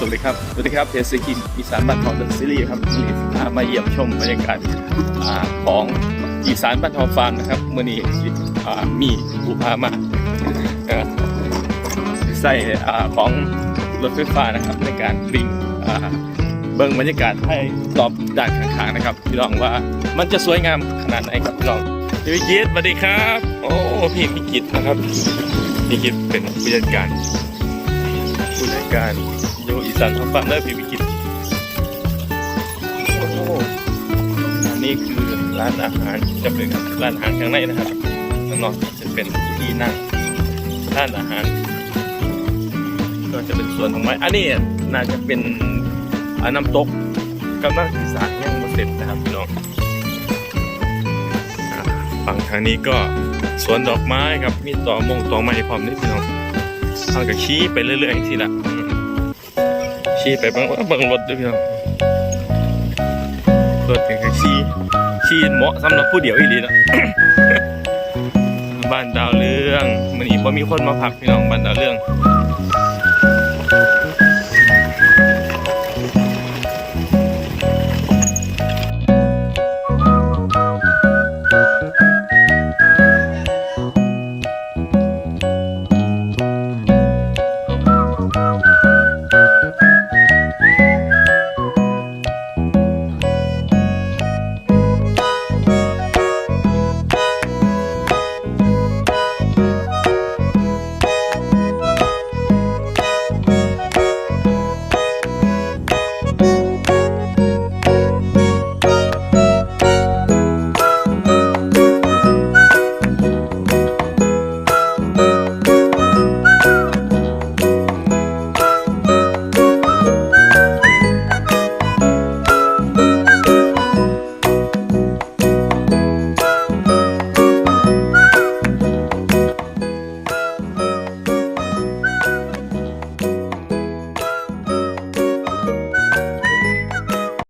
สวัสดีครับ สวัสดีครับเพจสกินอีสานบ้านทองเดอะซีรีส์ครับวันนี้พามาเยี่ยมชมบรรยากาศของอีสานบ้านทองฟาร์มนะครับเมื่อนี้อ่มีผู้พามาใส่ของรถไฟฟ้านะครับ ในการวิ่งอ่าเบิ่งบรรยากาศให้รอบด้านข้างๆนะครับพี่น้องว่ามันจะสวยงามขนาดไหนครับพี่น้องพี่วิกิตสวัสดีครับ โอ้พี่วิกิตนะครับพี่วิกิตเป็นผู้จัดการผู้จัดการ สานทางฝั่งเลิศพิวิกิตโอ้โหนี่คือร้านอาหารจะเป็นร้านอาหารข้างในนะครับข้างนอกจะเป็นที่นั่งร้านอาหาร ก็จะเป็นส่วนของไม้อันนี้น่าจะเป็นอน้ำตกกำลังสร้างยังไม่เสร็จนะครับพี่น้องฝั่งทางนี้ก็สวนดอกไม้ครับมีต่อมงต่อไม้พร้อมนี่พี่น้องเขาก็ขี่ไปเรื่อยๆทีละ ขี่ไปเบางบางรถด้วยพี่น้องรถก็ขี่ขี่เหมาะสำหรับผู้เดียวอีหลีนะบ้านดาวเรืองมันนี้พอมีคนมาพักพี่น้องบ้านดาวเรือง